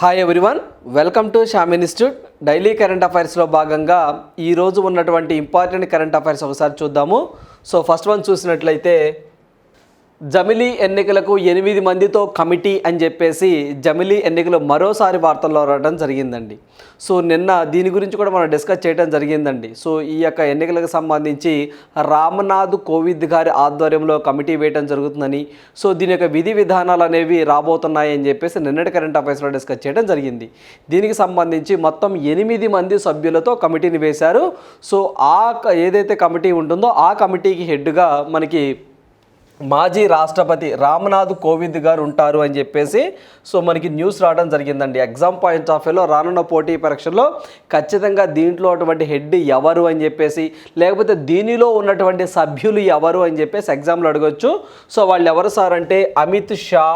Hi everyone welcome to Sham institute daily current అఫైర్స్లో భాగంగా ఈరోజు ఉన్నటువంటి ఇంపార్టెంట్ కరెంట్ అఫైర్స్ ఒకసారి చూద్దాము. సో ఫస్ట్ వన్ చూసినట్లయితే జమిలీ ఎన్నికలకు ఎనిమిది మందితో కమిటీ అని చెప్పేసి జమిలీ ఎన్నికలు మరోసారి వార్తల్లో రావడం జరిగిందండి. సో నిన్న దీని గురించి కూడా మనం డిస్కస్ చేయడం జరిగిందండి. సో ఈ యొక్క ఎన్నికలకు సంబంధించి రామనాథ్ కోవింద్ గారి ఆధ్వర్యంలో కమిటీ వేయడం జరుగుతుందని సో దీని యొక్క విధి విధానాలు అనేవి రాబోతున్నాయి అని చెప్పేసి నిన్నటి కరెంట్ అఫైర్స్లో డిస్కస్ చేయడం జరిగింది. దీనికి సంబంధించి మొత్తం ఎనిమిది మంది సభ్యులతో కమిటీని వేశారు. సో ఆ ఏదైతే కమిటీ ఉంటుందో ఆ కమిటీకి హెడ్గా మనకి మాజీ రాష్ట్రపతి రామ్నాథ్ కోవింద్ గారు ఉంటారు అని చెప్పేసి సో మనకి న్యూస్ రావడం జరిగిందండి. ఎగ్జామ్ పాయింట్ ఆఫ్ వ్యూలో రానున్న పోటీ పరీక్షల్లో ఖచ్చితంగా దీంట్లో అటువంటి హెడ్ ఎవరు అని చెప్పేసి లేకపోతే దీనిలో ఉన్నటువంటి సభ్యులు ఎవరు అని చెప్పేసి ఎగ్జామ్లో అడగచ్చు. సో వాళ్ళు ఎవరు సార్ అంటే అమిత్ షా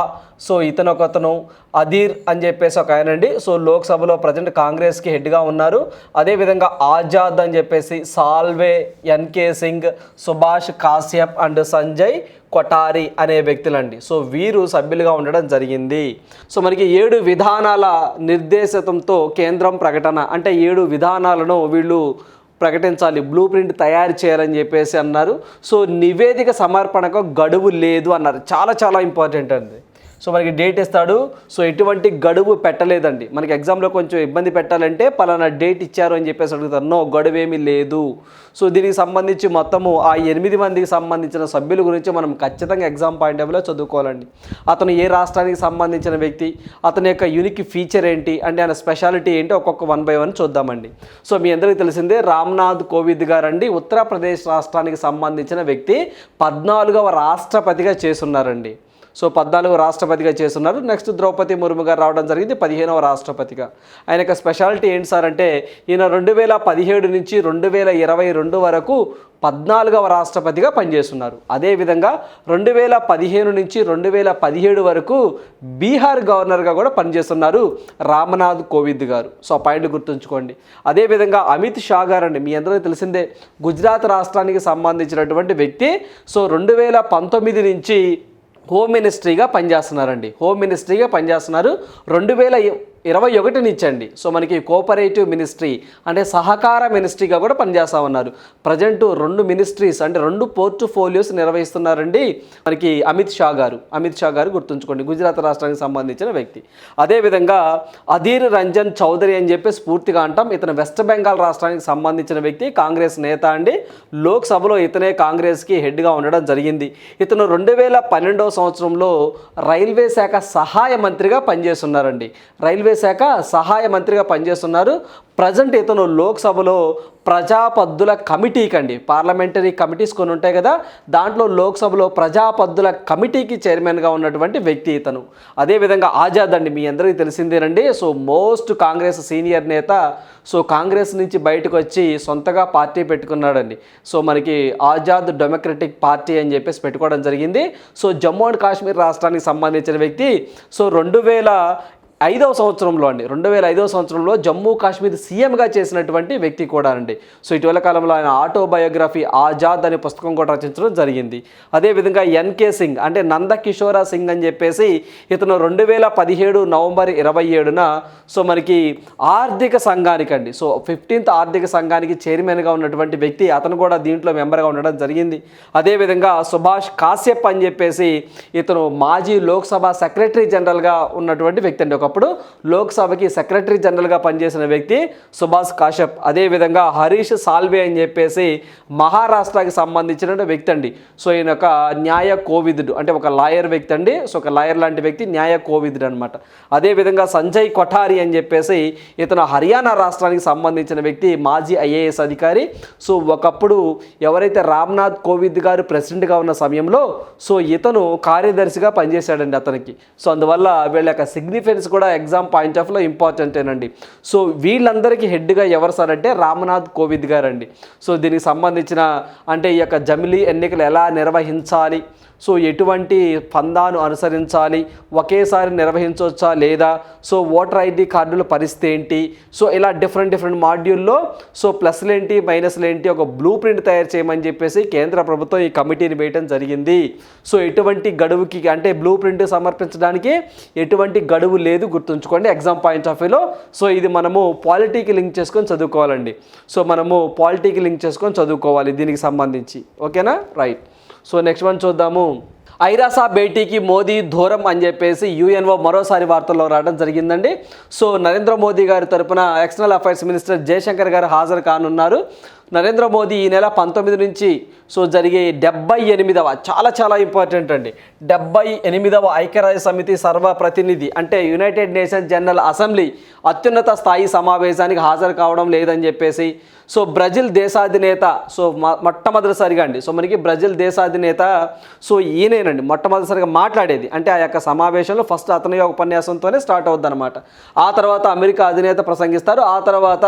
సో ఇతను ఒక అతను అధీర్ అని చెప్పేసి ఒక ఆయన అండి. సో లోక్సభలో ప్రజెంట్ కాంగ్రెస్కి హెడ్గా ఉన్నారు. అదేవిధంగా ఆజాద్ అని చెప్పేసి సాల్వే ఎన్కే సింగ్ సుభాష్ కాశ్యప్ అండ్ సంజయ్ కొటారి అనే వ్యక్తులండి. సో వీరు సభ్యులుగా ఉండడం జరిగింది. సో మనకి ఏడు విధానాల నిర్దేశతంతో కేంద్రం ప్రకటన అంటే ఏడు విధానాలను వీళ్ళు ప్రకటించాలి. బ్లూ ప్రింట్ తయారు చేయాలని చెప్పేసి అన్నారు. సో నివేదిక సమర్పణకు గడువు లేదు అన్నారు. చాలా చాలా ఇంపార్టెంట్ అండి. సో మనకి డేట్ ఇస్తాడు. సో ఎటువంటి గడువు పెట్టలేదండి. మనకి ఎగ్జామ్లో కొంచెం ఇబ్బంది పెట్టాలంటే పలానా డేట్ ఇచ్చారు అని చెప్పేసి అడుగుతారు. నో గడువు ఏమీ లేదు. సో దీనికి సంబంధించి మొత్తము ఆ ఎనిమిది మందికి సంబంధించిన సభ్యుల గురించి మనం ఖచ్చితంగా ఎగ్జామ్ పాయింట్ ఆఫ్ వ్యూలో చదువుకోవాలండి. అతను ఏ రాష్ట్రానికి సంబంధించిన వ్యక్తి అతని యొక్క యూనిక్ ఫీచర్ ఏంటి అంటే ఆయన స్పెషాలిటీ ఏంటి ఒక్కొక్క వన్ బై వన్ చూద్దామండి. సో మీ అందరికీ తెలిసిందే రామ్నాథ్ కోవింద్ గారు అండి ఉత్తరప్రదేశ్ రాష్ట్రానికి సంబంధించిన వ్యక్తి పద్నాలుగవ రాష్ట్రపతిగా చేస్తున్నారండి. సో పద్నాలుగు రాష్ట్రపతిగా చేస్తున్నారు. నెక్స్ట్ ద్రౌపది ముర్ము గారు రావడం జరిగింది పదిహేనవ రాష్ట్రపతిగా. ఆయన యొక్క స్పెషాలిటీ ఏంటి సార్ అంటే ఈయన రెండు వేల పదిహేడు నుంచి రెండు వేల ఇరవై రెండు వరకు పద్నాలుగవ రాష్ట్రపతిగా పనిచేస్తున్నారు. అదేవిధంగా రెండు వేల పదిహేను నుంచి రెండు వేల పదిహేడు వరకు బీహార్ గవర్నర్గా కూడా పనిచేస్తున్నారు రామనాథ్ కోవింద్ గారు. సో పాయింట్ గుర్తుంచుకోండి. అదేవిధంగా అమిత్ షా గారు అండి మీ అందరికీ తెలిసిందే గుజరాత్ రాష్ట్రానికి సంబంధించినటువంటి వ్యక్తి. సో రెండు వేల పంతొమ్మిది నుంచి హోమ్ మినిస్ట్రీగా పనిచేస్తున్నారండి. హోమ్ మినిస్ట్రీగా పనిచేస్తున్నారు. రెండు వేల ఇరవై ఒకటిని ఇచ్చండి సో మనకి కోఆపరేటివ్ మినిస్ట్రీ అంటే సహకార మినిస్ట్రీగా కూడా పనిచేస్తా ఉన్నారు. ప్రజెంట్ రెండు మినిస్ట్రీస్ అంటే రెండు పోర్ట్ఫోలియోస్ నిర్వహిస్తున్నారండి మనకి అమిత్ షా గారు. అమిత్ షా గారు గుర్తుంచుకోండి. గుజరాత్ రాష్ట్రానికి సంబంధించిన వ్యక్తి. అదేవిధంగా అధీర్ రంజన్ చౌదరి అని చెప్పి స్ఫూర్తిగా అంటాం. ఇతను వెస్ట్ బెంగాల్ రాష్ట్రానికి సంబంధించిన వ్యక్తి కాంగ్రెస్ నేత అండి. లోక్సభలో ఇతనే కాంగ్రెస్కి హెడ్గా ఉండడం జరిగింది. ఇతను రెండు వేల పన్నెండవ సంవత్సరంలో రైల్వే శాఖ సహాయ మంత్రిగా పనిచేస్తున్నారండి. రైల్వే శాఖ సహాయ మంత్రిగా పనిచేస్తున్నారు. ప్రజెంట్ ఇతను లోక్సభలో ప్రజాపద్దుల కమిటీకి అండి పార్లమెంటరీ కమిటీస్ కొన్ని ఉంటాయి కదా దాంట్లో లోక్సభలో ప్రజాపద్దుల కమిటీకి చైర్మన్గా ఉన్నటువంటి వ్యక్తి ఇతను. అదేవిధంగా ఆజాద్ అండి మీ అందరికీ తెలిసిందేనండి సో మోస్ట్ కాంగ్రెస్ సీనియర్ నేత సో కాంగ్రెస్ నుంచి బయటకు వచ్చి సొంతగా పార్టీ పెట్టుకున్నాడండి. సో మనకి ఆజాద్ డెమోక్రటిక్ పార్టీ అని చెప్పేసి పెట్టుకోవడం జరిగింది. సో జమ్మూ అండ్ కాశ్మీర్ రాష్ట్రానికి సంబంధించిన వ్యక్తి. సో రెండు వేల ఐదవ సంవత్సరంలో అండి. రెండు వేల ఐదవ సంవత్సరంలో జమ్మూ కాశ్మీర్ సీఎంగా చేసినటువంటి వ్యక్తి కూడా అండి. సో ఇటీవల కాలంలో ఆయన ఆటోబయోగ్రఫీ ఆజాద్ అనే పుస్తకం కూడా రచించడం జరిగింది. అదేవిధంగా ఎన్కే సింగ్ అంటే నందకిషోర సింగ్ అని చెప్పేసి ఇతను రెండు వేల పదిహేడు నవంబర్ ఇరవై ఏడున సో మనకి ఆర్థిక సంఘానికి అండి. సో ఫిఫ్టీన్త్ ఆర్థిక సంఘానికి చైర్మన్గా ఉన్నటువంటి వ్యక్తి అతను కూడా దీంట్లో మెంబర్గా ఉండడం జరిగింది. అదేవిధంగా సుభాష్ కాశ్యప్ అని చెప్పేసి ఇతను మాజీ లోక్సభ సెక్రటరీ జనరల్గా ఉన్నటువంటి వ్యక్తి అండి. ఒక ఒకప్పుడు లోక్సభకి సెక్రటరీ జనరల్గా పనిచేసిన వ్యక్తి సుభాష్ కాశ్యప్. అదేవిధంగా హరీష్ సాల్వే అని చెప్పేసి మహారాష్ట్రకి సంబంధించిన వ్యక్తి అండి. సో ఈయన ఒక న్యాయ కోవిదుడు. అంటే ఒక లాయర్ వ్యక్తి అండి. సో ఒక లాయర్ లాంటి వ్యక్తి న్యాయ కోవిదుడు అనమాట అదేవిధంగా సంజయ్ కొఠారి అని చెప్పేసి ఇతను హర్యానా రాష్ట్రానికి సంబంధించిన వ్యక్తి మాజీ ఐఏఎస్ అధికారి. సో ఒకప్పుడు ఎవరైతే రామ్నాథ్ కోవింద్ గారు ప్రెసిడెంట్గా ఉన్న సమయంలో సో ఇతను కార్యదర్శిగా పనిచేశాడండి అతనికి. సో అందువల్ల వీళ్ళ యొక్క సిగ్నిఫికెన్స్ కూడా ఎగ్జామ్ పాయింట్ ఆఫ్లో ఇంపార్టెంటేనండి సో వీళ్ళందరికీ హెడ్గా ఎవరు సార్ అంటే రామ్నాథ్ కోవింద్ గారు అండి సో దీనికి సంబంధించిన అంటే ఈ యొక్క జమిలీ ఎన్నికలు ఎలా నిర్వహించాలి? సో ఎటువంటి పందాను అనుసరించాలి? ఒకేసారి నిర్వహించవచ్చా లేదా? సో ఓటర్ ఐడి కార్డుల పరిస్థితి ఏంటి? సో ఇలా డిఫరెంట్ డిఫరెంట్ మాడ్యూల్లో సో ప్లస్లు ఏంటి మైనస్లు ఏంటి ఒక బ్లూ ప్రింట్ తయారు చేయమని చెప్పేసి కేంద్ర ప్రభుత్వం ఈ కమిటీని వేయటం జరిగింది. సో ఎటువంటి గడువుకి అంటే బ్లూ ప్రింట్ సమర్పించడానికి ఎటువంటి గడువు లేదు గుర్తుంచుకోండి. ఎగ్జామ్ పాయింట్ ఆఫ్ వ్యూలో సో ఇది మనము పాలిటీకి లింక్ చేసుకొని చదువుకోవాలండి. సో మనము పాలిటీకి లింక్ చేసుకొని చదువుకోవాలి దీనికి సంబంధించి. ఓకేనా? రైట్ సో నెక్స్ట్ వన్ చూద్దాము. ఐరాసా భేటీకి మోదీ దూరం అని చెప్పేసి యుఎన్ఓ మరోసారి వార్తల్లో రావడం జరిగిందండి. సో నరేంద్ర మోదీ గారి తరపున ఎక్స్టర్నల్ అఫైర్స్ మినిస్టర్ జయశంకర్ గారు హాజరు కానున్నారు. నరేంద్ర మోదీ ఈ నెల పంతొమ్మిది నుంచి సో జరిగే డెబ్బై ఎనిమిదవ చాలా చాలా ఇంపార్టెంట్ అండి. డెబ్బై ఎనిమిదవ ఐక్యరాజ్య సమితి సర్వప్రతినిధి అంటే యునైటెడ్ నేషన్స్ జనరల్ అసెంబ్లీ అత్యున్నత స్థాయి సమావేశానికి హాజరు కావడం లేదని చెప్పేసి సో బ్రెజిల్ దేశాధినేత సో మొట్టమొదటిసారిగా అండి. సో మనకి బ్రెజిల్ దేశాధినేత సో ఈయనేనండి. మొట్టమొదటిసారిగా మాట్లాడేది. అంటే ఆ యొక్క సమావేశంలో ఫస్ట్ అతని ఉపన్యాసంతోనే స్టార్ట్ అవుద్ది అనమాట ఆ తర్వాత అమెరికా అధినేత ప్రసంగిస్తారు. ఆ తర్వాత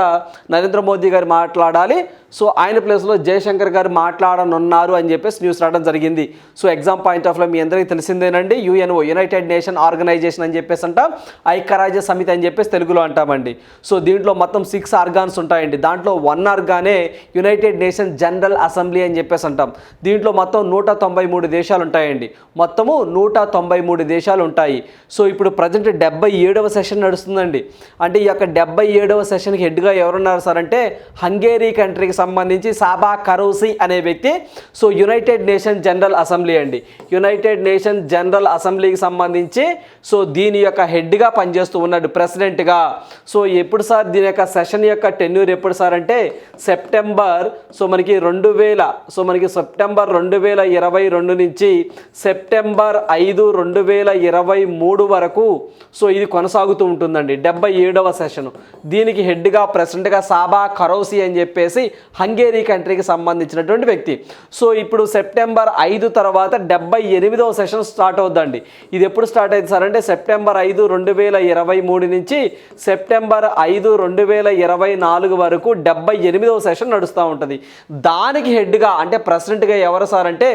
నరేంద్ర మోదీ గారు మాట్లాడాలి. సో ఆయన ప్లేస్లో జయశంకర్ గారు మాట్లాడనున్నారు అని చెప్పేసి న్యూస్ రావడం జరిగింది. సో ఎగ్జామ్ పాయింట్ ఆఫ్లో మీ అందరికీ తెలిసిందేనండి. యుఎన్ఓ యునైటెడ్ నేషన్ ఆర్గనైజేషన్ అని చెప్పేసి అంటాం. ఐక్యరాజ్య సమితి అని చెప్పేసి తెలుగులో అంటామండి. సో దీంట్లో మొత్తం సిక్స్ ఆర్గాన్స్ ఉంటాయండి. దాంట్లో వన్ ఆర్గానే యునైటెడ్ నేషన్ జనరల్ అసెంబ్లీ అని చెప్పేసి అంటాం. దీంట్లో మొత్తం నూట తొంభై మూడు దేశాలు ఉంటాయండి. మొత్తము నూట తొంభై మూడు దేశాలు ఉంటాయి. సో ఇప్పుడు ప్రజెంట్ డెబ్బై ఏడవ సెషన్ నడుస్తుందండి. అంటే ఈ యొక్క డెబ్బై ఏడవ సెషన్కి హెడ్గా ఎవరున్నారు సార్ అంటే హంగేరీ కంట్రీకి సంబంధించి సాబా కరోసి అనే వ్యక్తి. So united nation general assembly అండి. యునైటెడ్ నేషన్ జనరల్ అసెంబ్లీకి సంబంధించి సో దీని యొక్క హెడ్గా పనిచేస్తూ ఉన్నాడు ప్రెసిడెంట్గా. సో ఎప్పుడు సార్ దీని యొక్క సెషన్ యొక్క టెన్యూర్ ఎప్పుడు సార్ అంటే సెప్టెంబర్ సో మనకి రెండు వేల సో మనకి సెప్టెంబర్ రెండు వేల ఇరవై రెండు నుంచి సెప్టెంబర్ ఐదు రెండు వేల ఇరవై మూడు వరకు సో ఇది కొనసాగుతూ ఉంటుందండి. డెబ్బై ఏడవ సెషన్. దీనికి హెడ్గా ప్రెసిడెంట్గా సాబా కరోసి అని చెప్పేసి హంగేరీ కంట్రీకి సంబంధించినటువంటి వ్యక్తి. సో ఇప్పుడు సెప్టెంబర్ ఐదు తర్వాత డెబ్బై ఎనిమిదవ సెషన్ స్టార్ట్ అవుద్దండి. ఇది ఎప్పుడు స్టార్ట్ అయింది సార్? అంటే సెప్టెంబర్ ఐదు రెండు వేల ఇరవై మూడు నుంచి సెప్టెంబర్ ఐదు రెండు వేల ఇరవై నాలుగు వరకు డెబ్బై ఎనిమిదవ సెషన్ నడుస్తూ ఉంటుంది. దానికి హెడ్గా అంటే ప్రెసిడెంట్గా ఎవరు సార్ అంటే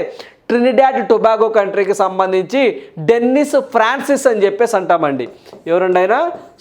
ట్రినిడాడ్ టొబాగో కంట్రీకి సంబంధించి డెన్నిస్ ఫ్రాన్సిస్ అని చెప్పేసి అంటామండి. ఎవరండి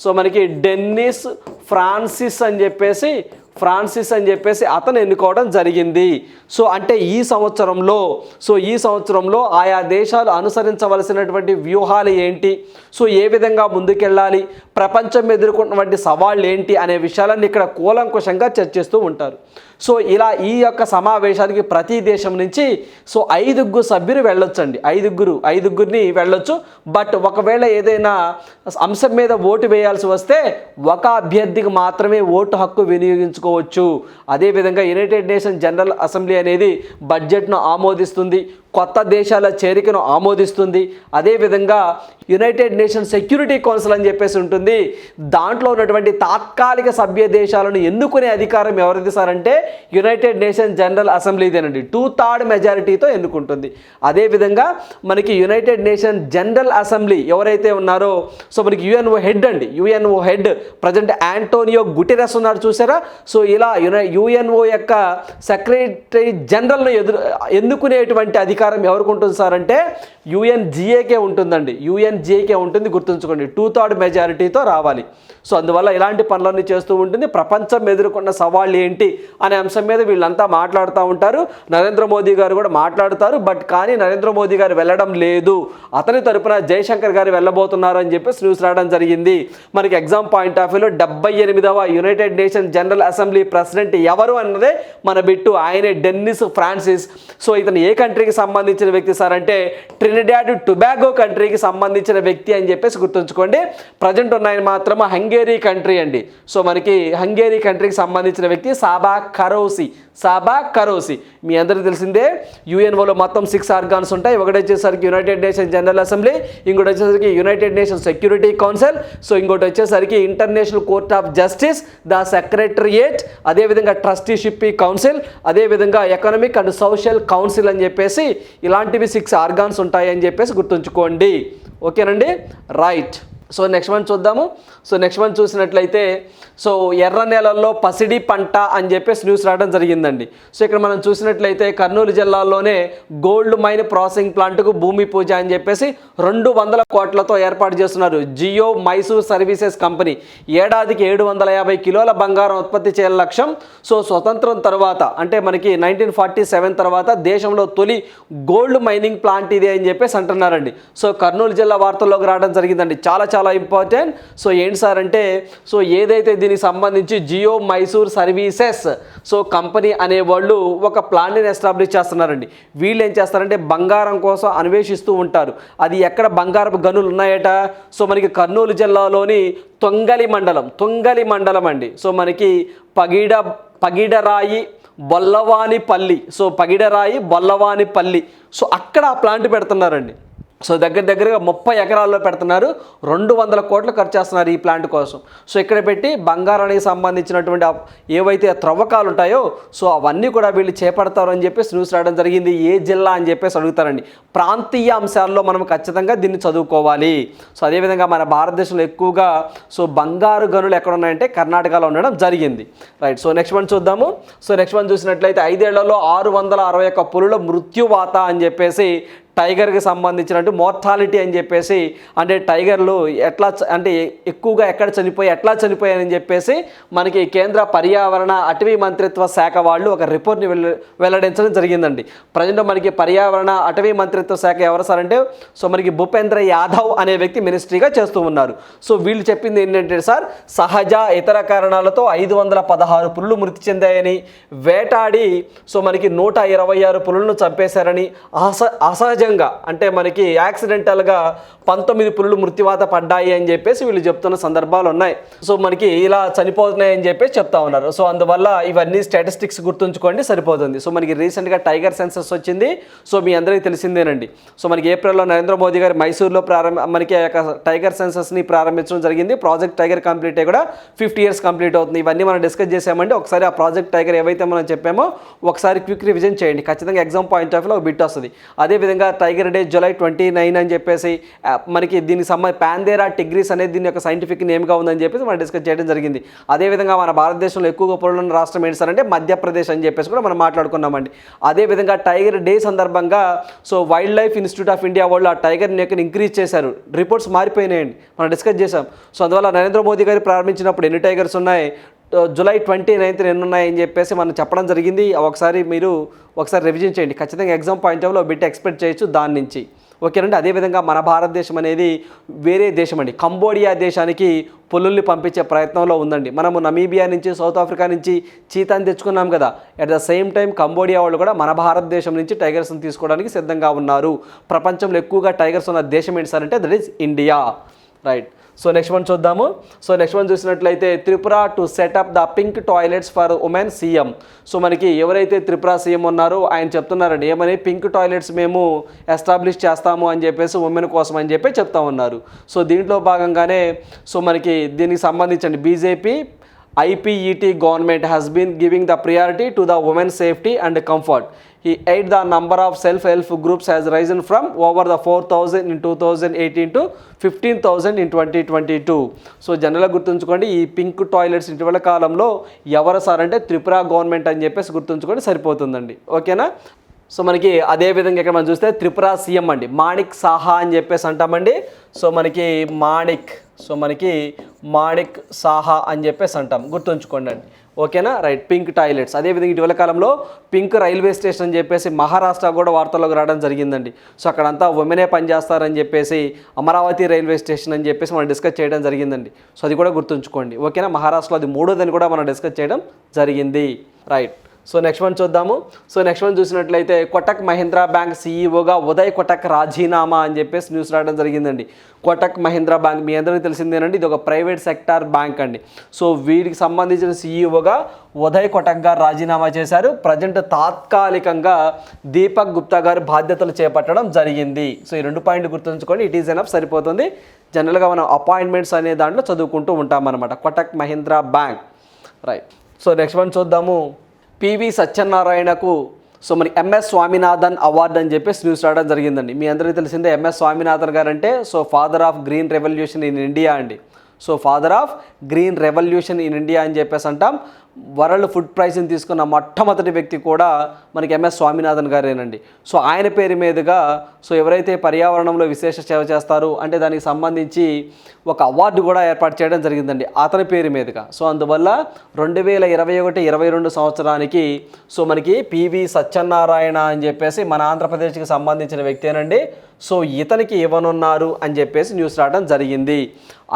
సో మనకి డెన్నిస్ ఫ్రాన్సిస్ అని చెప్పేసి ఫ్రాన్సిస్ అని చెప్పేసి అతను ఎన్నుకోవడం జరిగింది. సో అంటే ఈ సంవత్సరంలో సో ఈ సంవత్సరంలో ఆయా దేశాలు అనుసరించవలసినటువంటి వ్యూహాలు ఏంటి? సో ఏ విధంగా ముందుకెళ్ళాలి? ప్రపంచం ఎదుర్కొన్నటువంటి సవాళ్ళు ఏంటి? అనే విషయాలన్నీ ఇక్కడ కూలంకుషంగా చర్చిస్తూ ఉంటారు. సో ఇలా ఈ యొక్క సమావేశానికి ప్రతి దేశం నుంచి సో ఐదుగురు సభ్యులు వెళ్ళొచ్చండి. ఐదుగురు ఐదుగురిని వెళ్ళొచ్చు. బట్ ఒకవేళ ఏదైనా అంశం మీద ఓటు వేయాల్సి వస్తే ఒక అభ్యర్థికి మాత్రమే ఓటు హక్కు వినియోగించుకోవచ్చు. అదేవిధంగా యునైటెడ్ నేషన్ జనరల్ అసెంబ్లీ అనేది బడ్జెట్ను ఆమోదిస్తుంది. కొత్త దేశాల చేరికను ఆమోదిస్తుంది. అదేవిధంగా యునైటెడ్ నేషన్ సెక్యూరిటీ కౌన్సిల్ అని చెప్పేసి ఉంటుంది. దాంట్లో ఉన్నటువంటి తాత్కాలిక సభ్య దేశాలను ఎన్నుకునే అధికారం ఎవరిది సార్ అంటే యునైటెడ్ నేషన్ జనరల్ అసెంబ్లీదేనండి. టూ థర్డ్ మెజారిటీతో ఎన్నుకుంటుంది. అదేవిధంగా మనకి యునైటెడ్ నేషన్ జనరల్ అసెంబ్లీ ఎవరైతే ఉన్నారో సో మనకి యుఎన్ఓ హెడ్ అండి. UNO head present Antonio Guterres ఉన్నారు చూసారా? సో ఇలా యునై యుఎన్ఓ యొక్క సెక్రటరీ జనరల్ను ఎదురు ఎన్నుకునేటువంటి అధికారం ఎవరికి ఉంటుంది సార్ అంటే యుఎన్జిఏకే ఉంటుందండి. యుఎన్జిఏకే ఉంటుంది గుర్తుంచుకోండి. టూ థర్డ్ మెజారిటీతో రావాలి. సో అందువల్ల ఇలాంటి పనులన్నీ చేస్తూ ఉంటుంది. ప్రపంచం ఎదుర్కొన్న సవాళ్ళు ఏంటి అనే అంశం మీద వీళ్ళంతా మాట్లాడుతూ ఉంటారు. నరేంద్ర మోదీ గారు కూడా మాట్లాడతారు. బట్ కానీ నరేంద్ర మోదీ గారు వెళ్ళడం లేదు. అతని తరపున జయశంకర్ గారు వెళ్ళబోతున్నారు అని చెప్పేసి న్యూస్ రావడం జరిగింది. మనకి ఎగ్జామ్ పాయింట్ ఆఫ్ వ్యూలో డెబ్బై ఎనిమిదవ united nation general assembly president ఎవరు అన్నదే మన బిట్టు. ఆయనే డెన్నిస్ ఫ్రాన్సిస్. సో ఇతను ఏ కంట్రీకి సంబంధించిన వ్యక్తి సార్ అంటే ట్రినిడాడ్ టుబాగో కంట్రీకి సంబంధించిన వ్యక్తి అని చెప్పేసి గుర్తుంచుకోండి. ప్రజెంట్ ఉన్నాయని మాత్రం హంగేరీ కంట్రీ అండి. సో మనకి హంగేరీ కంట్రీకి సంబంధించిన వ్యక్తి సాబా కరోసి సాబా కరోసి. మీ అందరికీ తెలిసిందే యుఎన్ఓలో మొత్తం సిక్స్ ఆర్గాన్స్ ఉంటాయి. ఒకటి వచ్చేసరికి యునైటెడ్ నేషన్ జనరల్ అసెంబ్లీ ఇంకోటి వచ్చేసరికి united nation security council so ఇంకోటి వచ్చేసరికి international court of justice the secretariat అదేవిధంగా ట్రస్టీషిప్ కౌన్సిల్ అదేవిధంగా ఎకనామిక్ అండ్ సోషల్ కౌన్సిల్ అని చెప్పేసి ఇలాంటివి సిక్స్ ఆర్గాన్స్ ఉంటాయి అని చెప్పేసి గుర్తుంచుకోండి. ఓకేనండి? రైట్ సో నెక్స్ట్ వన్ చూద్దాము. సో నెక్స్ట్ వన్ చూసినట్లయితే సో ఎర్ర నేలల్లో పసిడి పంట అని చెప్పేసి న్యూస్ రావడం జరిగిందండి. సో ఇక్కడ మనం చూసినట్లయితే కర్నూలు జిల్లాలోనే గోల్డ్ మైన్ ప్రాసెసింగ్ ప్లాంట్కు భూమి పూజ అని చెప్పేసి రెండు వందల కోట్లతో ఏర్పాటు చేస్తున్నారు జియో మైసూర్ సర్వీసెస్ కంపెనీ. ఏడాదికి ఏడు వందల యాభై కిలోల బంగారం ఉత్పత్తి చేయాల లక్ష్యం. సో స్వతంత్రం తర్వాత అంటే మనకి నైన్టీన్ ఫార్టీ సెవెన్ తర్వాత దేశంలో తొలి గోల్డ్ మైనింగ్ ప్లాంట్ ఇది అని చెప్పేసి అంటున్నారండి. సో కర్నూలు జిల్లా వార్తల్లోకి రావడం జరిగిందండి. చాలా చాలా ఇంపార్టెంట్ సో ఏంటి సార్ అంటే సో ఏదైతే దీనికి సంబంధించి geo Mysore services so company అనే వాళ్ళు ఒక ప్లాన్ని ఎస్టాబ్లిష్ చేస్తున్నారండి. వీళ్ళు ఏం చేస్తారంటే బంగారం కోసం అన్వేషిస్తూ ఉంటారు. అది ఎక్కడ బంగారపు గనులు ఉన్నాయట? సో మనకి కర్నూలు జిల్లాలోని తొంగలి మండలం తొంగలి మండలం అండి. సో మనకి పగిడ పగిడరాయి బొల్లవానిపల్లి. సో పగిడరాయి బొల్లవానిపల్లి. సో అక్కడ ఆ ప్లాంట్ పెడుతున్నారండి. సో దగ్గర దగ్గరగా ముప్పై ఎకరాల్లో పెడుతున్నారు. రెండు వందల కోట్లు ఖర్చు చేస్తున్నారు ఈ ప్లాంట్ కోసం. సో ఇక్కడ పెట్టి బంగారానికి సంబంధించినటువంటి ఏవైతే త్రవ్వకాలు ఉంటాయో సో అవన్నీ కూడా వీళ్ళు చేపడతారు అని చెప్పేసి న్యూస్ రావడం జరిగింది. ఏ జిల్లా అని చెప్పేసి అడుగుతారండి. ప్రాంతీయ అంశాల్లో మనం ఖచ్చితంగా దీన్ని చదువుకోవాలి. సో అదేవిధంగా మన భారతదేశంలో ఎక్కువగా సో బంగారు గనులు ఎక్కడ ఉన్నాయంటే కర్ణాటకలో ఉండడం జరిగింది. రైట్ సో నెక్స్ట్ వన్ చూద్దాము. సో నెక్స్ట్ వన్ చూసినట్లయితే ఐదేళ్ళలో ఆరు వందల అరవై ఒక్క పులుల మృత్యువాత అని చెప్పేసి టైగర్కి సంబంధించినట్టు మోర్టాలిటీ అని చెప్పేసి అంటే టైగర్లు ఎట్లా చ- అంటే ఎక్కువగా ఎక్కడ చనిపోయి ఎట్లా చనిపోయాయని చెప్పేసి మనకి కేంద్ర పర్యావరణ అటవీ మంత్రిత్వ శాఖ వాళ్ళు ఒక రిపోర్ట్ని వెల్ల వెల్లడించడం జరిగిందండి. ప్రజెంట్ మనకి పర్యావరణ అటవీ మంత్రిత్వ శాఖ ఎవరు సార్ అంటే సో మనకి భూపేంద్ర యాదవ్ అనే వ్యక్తి మినిస్ట్రీగా చేస్తూ ఉన్నారు. సో వీళ్ళు చెప్పింది ఏంటంటే సార్ సహజ ఇతర కారణాలతో ఐదు వందల పదహారు పులులు మృతి చెందాయని వేటాడి సో మనకి నూట ఇరవై ఆరు పులులను చంపేశారని అస ముఖ్యంగా అంటే మనకి యాక్సిడెంటల్గా పంతొమ్మిది పులులు మృత్యువాత పడ్డాయి అని చెప్పేసి వీళ్ళు చెప్తున్న సందర్భాలు ఉన్నాయి. సో మనకి ఇలా చనిపోతున్నాయి అని చెప్పేసి చెప్తా ఉన్నారు. సో అందువల్ల ఇవన్నీ స్టాటిస్టిక్స్ గుర్తుంచుకోండి సరిపోతుంది. సో మనకి రీసెంట్గా టైగర్ సెన్సస్ వచ్చింది. సో మీ అందరికీ తెలిసిందేనండి. సో మనకి ఏప్రిల్లో నరేంద్ర మోదీ గారు మైసూర్లో ప్రారంభ మనకి ఆ యొక్క టైగర్ సెన్సస్ని ప్రారంభించడం జరిగింది. ప్రాజెక్ట్ టైగర్ కంప్లీట్ అయ్యి కూడా ఫిఫ్టీ ఇయర్స్ కంప్లీట్ అవుతుంది. ఇవన్నీ మనం డిస్కస్ చేసామండి ఒకసారి ఆ ప్రాజెక్ట్ టైగర్ ఏవైతే మనం చెప్పామో ఒకసారి క్విక్ రివిజన్ చేయండి. ఖచ్చితంగా ఎగ్జామ్ పాయింట్ ఆఫ్లో ఒక బిట్ వస్తుంది. అదేవిధంగా tiger day July twenty nine అని చెప్పేసి మనకి దీనికి సంబంధ పాందేరా టిగ్రీస్ అనేది దీని యొక్క సైంటిఫిక్ నేమ్గా ఉందని చెప్పేసి మనం డిస్కస్ చేయడం జరిగింది. అదేవిధంగా మన భారతదేశంలో ఎక్కువగా పొలం రాష్ట్రం ఏంటి సార్ అంటే మధ్యప్రదేశ్ అని చెప్పేసి కూడా మనం మాట్లాడుకున్నామండి. అదేవిధంగా టైగర్ డే సందర్భంగా so wild life institute of India వాళ్ళు ఆ టైగర్ నెక్ని ఇంక్రీజ్ చేశారు. రిపోర్ట్స్ మారిపోయినాయండి. మనం డిస్కస్ చేశాం. సో అందువల్ల నరేంద్ర మోదీ గారు ప్రారంభించినప్పుడు ఎన్ని టైగర్స్ ఉన్నాయి? జూలై ట్వంటీ నైన్త్ ఎన్నున్నాయని చెప్పేసి మనం చెప్పడం జరిగింది. ఒకసారి మీరు ఒకసారి రివిజన్ చేయండి. ఖచ్చితంగా ఎగ్జామ్ పాయింట్ ఆఫ్లో బిట్ ఎక్స్పెక్ట్ చేయొచ్చు దాని నుంచి. ఓకేనండి? అదేవిధంగా మన భారతదేశం అనేది వేరే దేశం అండి. కంబోడియా దేశానికి పులుల్ని పంపించే ప్రయత్నంలో ఉందండి. మనము నమీబియా నుంచి సౌత్ ఆఫ్రికా నుంచి చీతాన్ని తెచ్చుకున్నాం కదా. At the same time Cambodia వాళ్ళు కూడా మన భారతదేశం నుంచి టైగర్స్ని తీసుకోవడానికి సిద్ధంగా ఉన్నారు. ప్రపంచంలో ఎక్కువగా టైగర్స్ ఉన్న దేశం ఏంటి సార్ అంటే that is India right so next one చూద్దాము. సో నెక్స్ట్ వన్ చూసినట్లయితే Tripura to set up the pink toilets for women CM so మనకి ఎవరైతే త్రిపుర సీఎం ఉన్నారో ఆయన చెప్తున్నారండి ఏమని? పింక్ టాయిలెట్స్ మేము ఎస్టాబ్లిష్ చేస్తాము అని చెప్పేసి ఉమెన్ కోసం అని చెప్పి చెప్తా ఉన్నారు. సో దీంట్లో భాగంగానే సో మనకి దీనికి సంబంధించండి BJP IPET government has been giving the priority to the women's safety and comfort. He aid the number of self-help groups has risen from over the 4,000 in 2018 to 15,000 in 2022. So జనరల్గా గుర్తుంచుకోండి ఈ pink toilets ఇటీవల కాలంలో ఎవరు sir అంటే Tripura government అని చెప్పేసి గుర్తుంచుకోండి సరిపోతుందండి ఓకేనా సో మనకి అదే విధంగా ఇక్కడ మనం చూస్తే త్రిపుర సీఎం అండి. మాణిక్ సాహా అని చెప్పేసి అంటామండి. సో మనకి మాణిక్ సో మనకి మాణిక్ సాహా అని చెప్పేసి అంటాం. గుర్తుంచుకోండి అండి. ఓకేనా? Right pink toilets. అదేవిధంగా ఇటీవల కాలంలో పింక్ రైల్వే స్టేషన్ అని చెప్పేసి మహారాష్ట్ర కూడా వార్తల్లోకి రావడం జరిగిందండి. సో అక్కడంతా ఉమెనే పనిచేస్తారని చెప్పేసి అమరావతి రైల్వే స్టేషన్ అని చెప్పేసి మనం డిస్కస్ చేయడం జరిగిందండి. సో అది కూడా గుర్తుంచుకోండి. ఓకేనా? మహారాష్ట్రలో అది మూడోదని కూడా మనం డిస్కస్ చేయడం జరిగింది. రైట్. సో నెక్స్ట్ వన్ చూద్దాము. సో నెక్స్ట్ వన్ చూసినట్లయితే కొటక్ మహీంద్రా బ్యాంక్ సీఈఓగా ఉదయ్ కొటక్ రాజీనామా అని చెప్పేసి న్యూస్ రావడం జరిగిందండి. కొటక్ మహీంద్రా బ్యాంక్ మీ అందరికీ తెలిసిందేనండి ఇది ఒక ప్రైవేట్ సెక్టార్ బ్యాంక్ అండి. సో వీటికి సంబంధించిన సీఈఓగా ఉదయ్ కొటక్ గారు రాజీనామా చేశారు. ప్రజెంట్ తాత్కాలికంగా దీపక్ గుప్తా గారు బాధ్యతలు చేపట్టడం జరిగింది. సో ఈ రెండు పాయింట్లు గుర్తుంచుకొని ఇట్ ఈస్ ఎనఫ్ సరిపోతుంది. జనరల్గా మనం అపాయింట్మెంట్స్ అనే దాంట్లో చదువుకుంటూ ఉంటాం అనమాట Kotak Mahindra bank. Right so next one చూద్దాము. పివి సత్యనారాయణకు సో మరి ఎంఎస్ స్వామినాథన్ అవార్డు అని చెప్పేసి న్యూస్ రావడం జరిగిందండి. మీ అందరికీ తెలిసిందే ఎంఎస్ స్వామినాథన్ గారు అంటే so father of green revolution in India అండి. So father of green revolution in India అని చెప్పేసి అంటాం. వరల్డ్ ఫుడ్ ప్రైజ్ని తీసుకున్న మొట్టమొదటి వ్యక్తి కూడా మనకి ఎంఎస్ స్వామినాథన్ గారేనండి. సో ఆయన పేరు మీదుగా సో ఎవరైతే పర్యావరణంలో విశేష సేవ చేస్తారో అంటే దానికి సంబంధించి ఒక అవార్డు కూడా ఏర్పాటు చేయడం జరిగిందండి అతని పేరు మీదుగా. సో అందువల్ల రెండు వేల ఇరవై ఒకటి ఇరవై రెండు సంవత్సరానికి సో మనకి పివి సత్యనారాయణ అని చెప్పేసి మన ఆంధ్రప్రదేశ్కి సంబంధించిన వ్యక్తేనండి. సో ఇతనికి ఇవ్వనున్నారు అని చెప్పేసి న్యూస్ రావడం జరిగింది.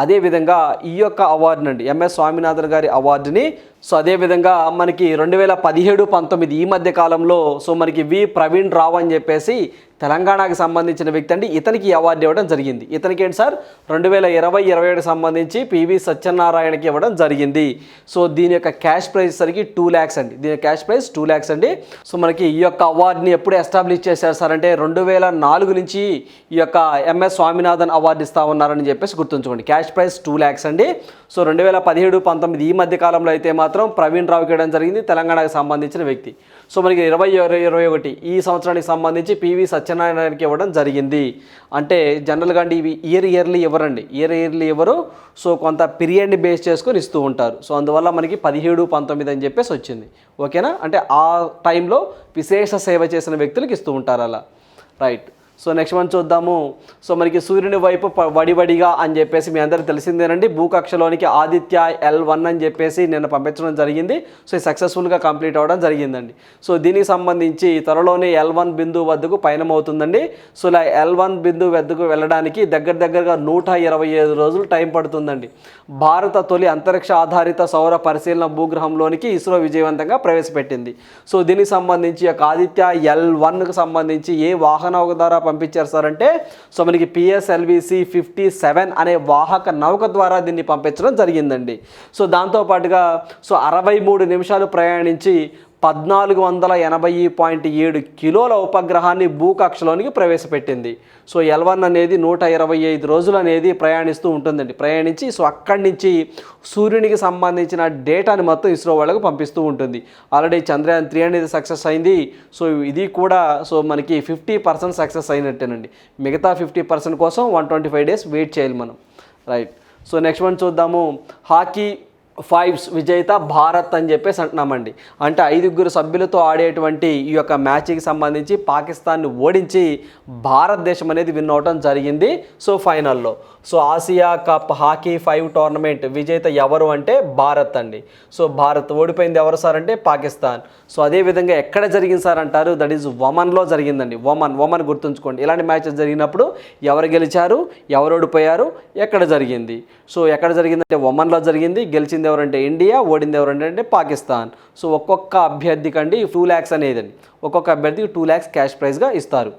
అదేవిధంగా ఈ యొక్క అవార్డునండి ఎంఎస్ స్వామినాథన్ గారి అవార్డుని సో అదేవిధంగా మనకి రెండు వేల పదిహేడు పంతొమ్మిది ఈ మధ్య కాలంలో సో మనకి వి ప్రవీణ్ రావు అని చెప్పేసి తెలంగాణకి సంబంధించిన వ్యక్తి అండి. ఇతనికి ఈ అవార్డు ఇవ్వడం జరిగింది. ఇతనికి ఏంటి సార్? రెండు వేల ఇరవై ఇరవై ఏడుకి సంబంధించి పివి సత్యనారాయణకి ఇవ్వడం జరిగింది. సో దీని యొక్క క్యాష్ ప్రైస్ సరికి టూ ల్యాక్స్ అండి. దీని క్యాష్ ప్రైస్ టూ ల్యాక్స్ అండి. సో మనకి ఈ యొక్క అవార్డుని ఎప్పుడు ఎస్టాబ్లిష్ చేశారు సార్ అంటే రెండు వేల నాలుగు నుంచి ఈ యొక్క ఎంఎస్ స్వామినాథన్ అవార్డు ఇస్తా ఉన్నారని చెప్పేసి గుర్తుంచుకోండి. క్యాష్ ప్రైస్ టూ ల్యాక్స్ అండి. సో రెండు వేల పదిహేడు పంతొమ్మిది ఈ మధ్య కాలంలో అయితే మాత్రం ప్రవీణ్ రావుకి ఇవ్వడం జరిగింది తెలంగాణకు సంబంధించిన వ్యక్తి. సో మనకి ఇరవై ఇరవై ఇరవై ఒకటి ఈ సంవత్సరానికి సంబంధించి పివి సత్య సత్యనారాయణకి ఇవ్వడం జరిగింది. అంటే జనరల్గా అండి ఇవి ఇయర్ ఇయర్లీ ఇవ్వరండి. ఇయర్ ఇయర్లీ ఇవ్వరు. సో కొంత పీరియడ్ని బేస్ చేసుకొని ఇస్తూ ఉంటారు. సో అందువల్ల మనకి పదిహేడు పంతొమ్మిది అని చెప్పేసి వచ్చింది. ఓకేనా? అంటే ఆ టైంలో విశేష సేవ చేసిన వ్యక్తులకు ఇస్తూ ఉంటారు అలా. రైట్. సో నెక్స్ట్ మనం చూద్దాము. సో మనకి సూర్యుని వైపు వడివడిగా అని చెప్పేసి మీ అందరికీ తెలిసిందేనండి. భూకక్షలోనికి ఆదిత్య ఎల్ వన్ అని చెప్పేసి నేను పంపించడం జరిగింది. సో సక్సెస్ఫుల్గా కంప్లీట్ అవ్వడం జరిగిందండి. సో దీనికి సంబంధించి త్వరలోనే ఎల్ వన్ బిందువు వద్దకు పయనమవుతుందండి. సో ఇలా ఎల్ వన్ బిందువు వద్దకు వెళ్ళడానికి దగ్గర దగ్గరగా నూట ఇరవై ఐదు రోజులు టైం పడుతుందండి. భారత తొలి అంతరిక్ష ఆధారిత సౌర పరిశీలన భూగ్రహంలోనికి ఇస్రో విజయవంతంగా ప్రవేశపెట్టింది. సో దీనికి సంబంధించి యొక్క ఆదిత్య ఎల్ వన్కు సంబంధించి ఏ వాహన ద్వారా పంపించారు సార్ అంటే సో మనకి పిఎస్ఎల్విసి ఫిఫ్టీ సెవెన్ అనే వాహక నౌక ద్వారా దీన్ని పంపించడం జరిగిందండి. సో దాంతోపాటుగా సో అరవై మూడు నిమిషాలు ప్రయాణించి పద్నాలుగు వందల ఎనభై పాయింట్ ఏడు కిలోల ఉపగ్రహాన్ని భూకక్షలోనికి ప్రవేశపెట్టింది. సో ఎల్వన్ అనేది నూట ఇరవై ఐదు రోజులు అనేది ప్రయాణిస్తూ ఉంటుందండి. ప్రయాణించి సో అక్కడి నుంచి సూర్యునికి సంబంధించిన డేటాని మొత్తం ఇస్రో వాళ్ళకు పంపిస్తూ ఉంటుంది. ఆల్రెడీ చంద్రయాన్ త్రీ అనేది సక్సెస్ అయింది. సో ఇది కూడా సో మనకి ఫిఫ్టీ పర్సెంట్ సక్సెస్ అయినట్టేనండి. మిగతా ఫిఫ్టీ పర్సెంట్ కోసం one twenty five days wait చేయాలి మనం. రైట్. సో నెక్స్ట్ వన్ చూద్దాము. హాకీ ఫైవ్స్ విజేత భారత్ అని చెప్పేసి అంటున్నామండి. అంటే ఐదుగురు సభ్యులతో ఆడేటువంటి ఈ యొక్క మ్యాచ్కి సంబంధించి పాకిస్తాన్ని ఓడించి భారతదేశం అనేది విన్ అవడం జరిగింది. సో ఫైనల్లో. So Asia cup hockey five tournament విజేత ఎవరు అంటే భారత్ అండి. సో భారత్ ఓడిపోయింది ఎవరు సార్ అంటే పాకిస్తాన్. సో అదేవిధంగా ఎక్కడ జరిగింది సార్ అంటారు? దట్ ఈజ్ ఒమన్లో జరిగిందండి. ఒమన్ ఒమన్ గుర్తుంచుకోండి. ఇలాంటి మ్యాచెస్ జరిగినప్పుడు ఎవరు గెలిచారు? ఎవరు ఓడిపోయారు? ఎక్కడ జరిగింది? సో ఎక్కడ జరిగిందంటే ఒమన్లో జరిగింది. గెలిచింది ఎవరంటే ఇండియా ఓడింది ఎవరంటే అంటే పాకిస్తాన్. సో ఒక్కొక్క అభ్యర్థికి అండి టూ ల్యాక్స్ అనేది ఒక్కొక్క అభ్యర్థికి టూ ల్యాక్స్ క్యాష్ ప్రైజ్గా ఇస్తారు.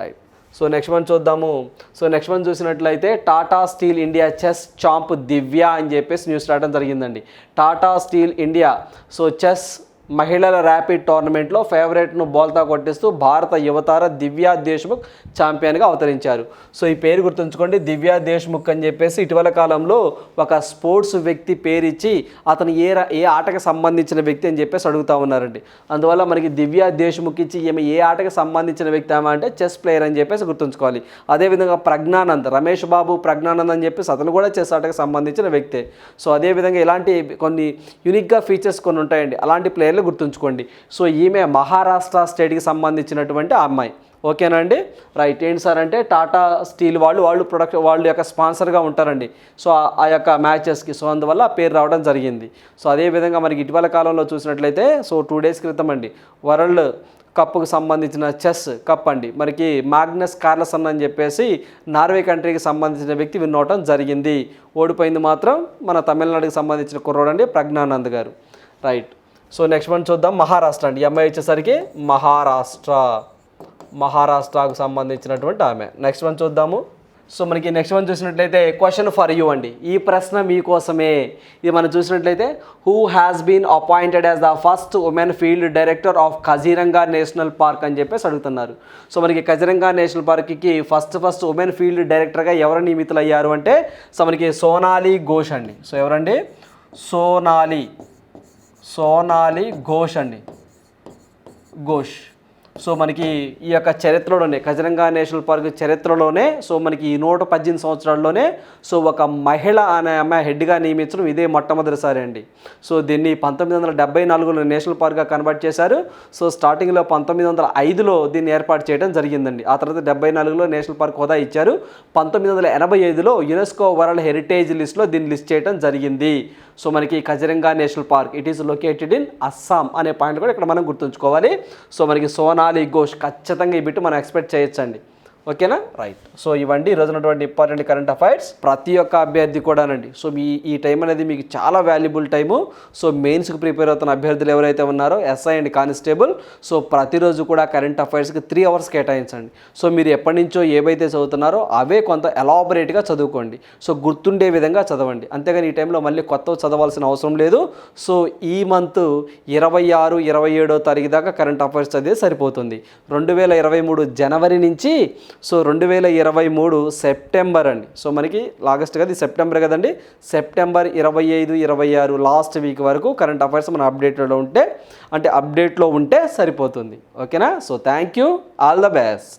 రైట్ సో నెక్స్ట్ వన్ చూద్దాము. సో నెక్స్ట్ వన్ చూసినట్లయితే Tata steel India chess champ Divya అని చెప్పేసి న్యూస్ రావడం జరిగిందండి. Tata steel India so chess మహిళల ర్యాపిడ్ టోర్నమెంట్లో ఫేవరెట్ను బోల్తా కొట్టిస్తూ భారత యువతార దివ్యా దేశ్ముఖ్ ఛాంపియన్గా అవతరించారు. సో ఈ పేరు గుర్తుంచుకోండి. దివ్యా దేశ్ముఖ్ అని చెప్పేసి ఇటీవల కాలంలో ఒక స్పోర్ట్స్ వ్యక్తి పేరు ఇచ్చి అతను ఏ ఏ ఆటకు సంబంధించిన వ్యక్తి అని చెప్పేసి అడుగుతా ఉన్నారండి. అందువల్ల మనకి దివ్యా దేశ్ముఖ్ ఇచ్చి ఈమె ఏ ఆటకు సంబంధించిన వ్యక్తి ఆమె అంటే చెస్ ప్లేయర్ అని చెప్పేసి గుర్తుంచుకోవాలి. అదేవిధంగా ప్రజ్ఞానంద్ రమేష్ బాబు ప్రజ్ఞానంద్ అని చెప్పేసి అతను కూడా చెస్ ఆటకు సంబంధించిన వ్యక్తే. సో అదేవిధంగా ఇలాంటి కొన్ని యూనిక్గా ఫీచర్స్ కొన్ని ఉంటాయండి. అలాంటి ప్లేయర్ పేర్లు గుర్తుంచుకోండి. సో ఈమె మహారాష్ట్ర స్టేట్కి సంబంధించినటువంటి ఆ అమ్మాయి. ఓకేనా అండి? రైట్. ఏంటి సార్ అంటే టాటా స్టీల్ వాళ్ళు వాళ్ళు ప్రొడక్ట్ వాళ్ళు యొక్క స్పాన్సర్గా ఉంటారండి. సో ఆ- యొక్క మ్యాచెస్కి. సో అందువల్ల పేరు రావడం జరిగింది. సో అదేవిధంగా మనకి ఇటీవల కాలంలో చూసినట్లయితే సో టూ డేస్ క్రితం అండి వరల్డ్ కప్కు సంబంధించిన చెస్ కప్ అండి. మనకి మాగ్నస్ కార్లసన్ అని చెప్పేసి నార్వే కంట్రీకి సంబంధించిన వ్యక్తి విన్ అవటం జరిగింది. ఓడిపోయింది మాత్రం మన తమిళనాడుకి సంబంధించిన కుర్రోడండి ప్రజ్ఞానంద్ గారు. రైట్. సో నెక్స్ట్ వన్ చూద్దాం. మహారాష్ట్ర అండి. ఈ అమ్మాయి వచ్చేసరికి మహారాష్ట్ర. మహారాష్ట్రకు సంబంధించినటువంటి ఆమె. నెక్స్ట్ వన్ చూద్దాము. సో మనకి నెక్స్ట్ వన్ చూసినట్లయితే క్వశ్చన్ ఫర్ యూ అండి. ఈ ప్రశ్న మీకోసమే ఇది మనం చూసినట్లయితే who has been appointed as the first women field director of Kaziranga national park అని చెప్పేసి అడుగుతున్నారు. సో మనకి కజీరంగా నేషనల్ పార్క్కి ఫస్ట్ ఫస్ట్ ఉమెన్ ఫీల్డ్ డైరెక్టర్గా ఎవరు నియమితులయ్యారు అంటే సో మనకి సోనాలి ఘోష్ అండి. సో ఎవరండి? సోనాలి. సోనాలి ఘోష్ అండి. ఘోష్. సో మనకి ఈ యొక్క చరిత్రలోనే కజరంగా నేషనల్ పార్క్ చరిత్రలోనే సో మనకి ఈ నూట పద్దెనిమిది సంవత్సరాల్లోనే సో ఒక మహిళ అనే అమ్మాయి హెడ్గా నియమించడం ఇదే మొట్టమొదటిసారి అండి. సో దీన్ని పంతొమ్మిది వందల డెబ్బై నాలుగులో నేషనల్ పార్క్గా కన్వర్ట్ చేశారు. సో స్టార్టింగ్లో పంతొమ్మిది వందల ఐదులో దీన్ని ఏర్పాటు చేయడం జరిగిందండి. ఆ తర్వాత డెబ్బై నాలుగులో నేషనల్ పార్క్ హోదా ఇచ్చారు. పంతొమ్మిది వందల ఎనభై ఐదులో యునెస్కో వరల్డ్ హెరిటేజ్ లిస్ట్లో దీన్ని లిస్ట్ చేయడం జరిగింది. సో మనకి Kaziranga national park it is located in Assam అనే పాయింట్ కూడా ఇక్కడ మనం గుర్తుంచుకోవాలి. సో మనకి సోనాలి ఘోష్ ఖచ్చితంగా ఈ బిట్ మనం ఎక్స్పెక్ట్ చేయొచ్చండి. ఓకేనా? రైట్ సో ఇవండి ఈరోజు రోజునటువంటి ఇంపార్టెంట్ కరెంట్ అఫైర్స్ ప్రతి ఒక్క అభ్యర్థి కూడానండి. సో మీ ఈ టైం అనేది మీకు చాలా వాల్యుబుల్ టైము సో మెయిన్స్కి ప్రిపేర్ అవుతున్న అభ్యర్థులు ఎవరైతే ఉన్నారో ఎస్ఐ అండ్ కానిస్టేబుల్ సో ప్రతిరోజు కూడా కరెంట్ అఫైర్స్కి త్రీ అవర్స్ కేటాయించండి. సో మీరు ఎప్పటి నుంచో ఏవైతే చదువుతున్నారో అవే కొంత ఎలాబరేట్గా చదువుకోండి. సో గుర్తుండే విధంగా చదవండి. అంతేగాని ఈ టైంలో మళ్ళీ కొత్త చదవాల్సిన అవసరం లేదు. సో ఈ మంత్ ఇరవై ఆరు ఇరవై ఏడో తారీఖు దాకా కరెంట్ అఫైర్స్ చదివే సరిపోతుంది. రెండు వేల ఇరవై మూడు జనవరి నుంచి సో రెండు వేల ఇరవై మూడు సెప్టెంబర్ అండి. సో మనకి ఆగస్ట్ కదా సెప్టెంబర్ కదండి. సెప్టెంబర్ ఇరవై ఐదు ఇరవై ఆరు లాస్ట్ వీక్ వరకు కరెంట్ అఫైర్స్ మన అప్డేట్లో ఉంటే అంటే అప్డేట్లో ఉంటే సరిపోతుంది. ఓకేనా? So thank you. All the best.